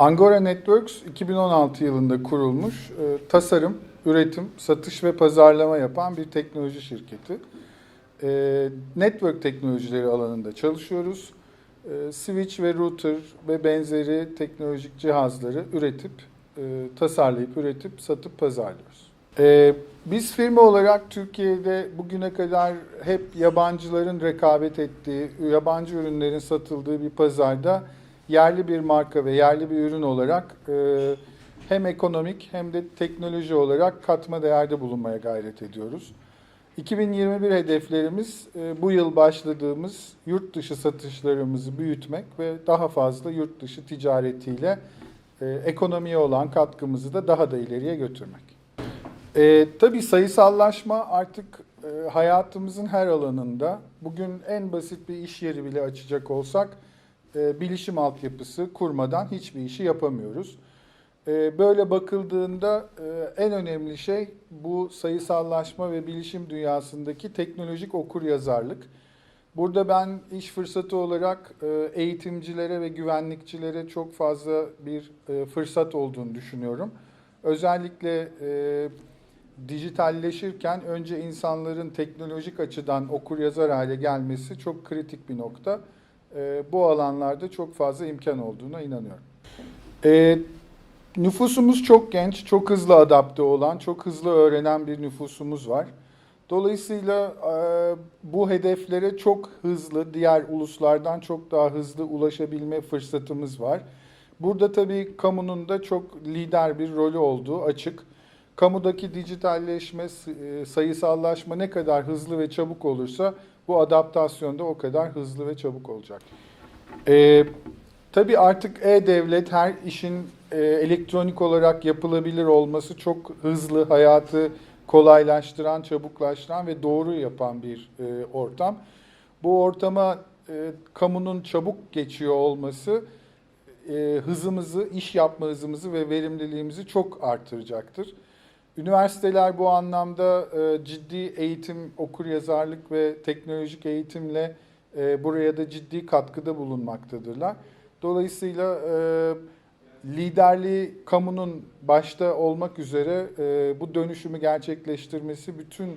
Angora Networks 2016 yılında kurulmuş e, tasarım, üretim, satış ve pazarlama yapan bir teknoloji şirketi. E, network teknolojileri alanında çalışıyoruz. E, switch ve router ve benzeri teknolojik cihazları üretip, e, tasarlayıp, üretip, satıp pazarlıyoruz. E, biz firma olarak Türkiye'de bugüne kadar hep yabancıların rekabet ettiği, yabancı ürünlerin satıldığı bir pazarda yerli bir marka ve yerli bir ürün olarak e, hem ekonomik hem de teknoloji olarak katma değerde bulunmaya gayret ediyoruz. 2021 hedeflerimiz e, bu yıl başladığımız yurt dışı satışlarımızı büyütmek ve daha fazla yurt dışı ticaretiyle e, ekonomiye olan katkımızı da daha da ileriye götürmek. E, tabii sayısallaşma artık e, hayatımızın her alanında. Bugün en basit bir iş yeri bile açacak olsak e, bilişim altyapısı kurmadan hiçbir işi yapamıyoruz. E, böyle bakıldığında e, en önemli şey bu sayısallaşma ve bilişim dünyasındaki teknolojik okuryazarlık. Burada ben iş fırsatı olarak e, eğitimcilere ve güvenlikçilere çok fazla bir fırsat olduğunu düşünüyorum. Özellikle e, dijitalleşirken önce insanların teknolojik açıdan okur yazar hale gelmesi çok kritik bir nokta. E, bu alanlarda çok fazla imkan olduğuna inanıyorum. E, nüfusumuz çok genç, çok hızlı adapte olan, çok hızlı öğrenen bir nüfusumuz var. Dolayısıyla e, bu hedeflere çok hızlı, diğer uluslardan çok daha hızlı ulaşabilme fırsatımız var. Burada tabii kamunun da çok lider bir rolü olduğu açık. Kamudaki dijitalleşme, e, sayısallaşma ne kadar hızlı ve çabuk olursa bu adaptasyon da o kadar hızlı ve çabuk olacak. Ee, tabii artık e-devlet her işin e, elektronik olarak yapılabilir olması çok hızlı hayatı kolaylaştıran, çabuklaştıran ve doğru yapan bir e, ortam. Bu ortama e, kamunun çabuk geçiyor olması e, hızımızı, iş yapma hızımızı ve verimliliğimizi çok artıracaktır. Üniversiteler bu anlamda e, ciddi eğitim, okuryazarlık ve teknolojik eğitimle e, buraya da ciddi katkıda bulunmaktadırlar. Dolayısıyla e, liderliği kamunun başta olmak üzere e, bu dönüşümü gerçekleştirmesi bütün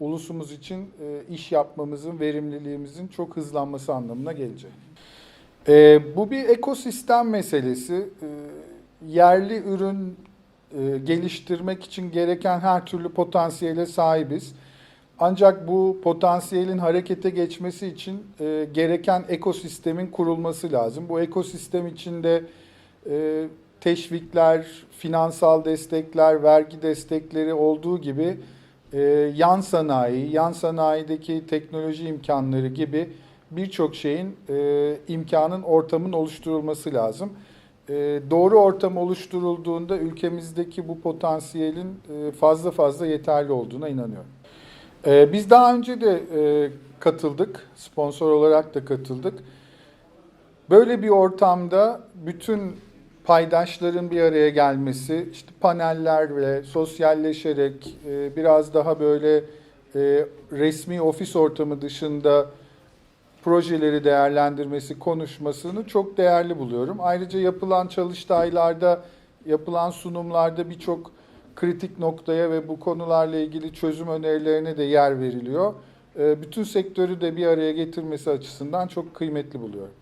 ulusumuz için e, iş yapmamızın, verimliliğimizin çok hızlanması anlamına gelecek. E, bu bir ekosistem meselesi. E, yerli ürün e, geliştirmek için gereken her türlü potansiyele sahibiz. Ancak bu potansiyelin harekete geçmesi için e, gereken ekosistemin kurulması lazım. Bu ekosistem içinde e, teşvikler, finansal destekler, vergi destekleri olduğu gibi e, yan sanayi, yan sanayideki teknoloji imkanları gibi birçok şeyin e, imkanın ortamın oluşturulması lazım. E, doğru ortam oluşturulduğunda ülkemizdeki bu potansiyelin e, fazla fazla yeterli olduğuna inanıyorum. E, biz daha önce de e, katıldık, sponsor olarak da katıldık. Böyle bir ortamda bütün paydaşların bir araya gelmesi, işte panellerle sosyalleşerek e, biraz daha böyle resmi ofis ortamı dışında projeleri değerlendirmesi, konuşmasını çok değerli buluyorum. Ayrıca yapılan çalıştaylarda, yapılan sunumlarda birçok kritik noktaya ve bu konularla ilgili çözüm önerilerine de yer veriliyor. E, Bütün sektörü de bir araya getirmesi açısından çok kıymetli buluyorum.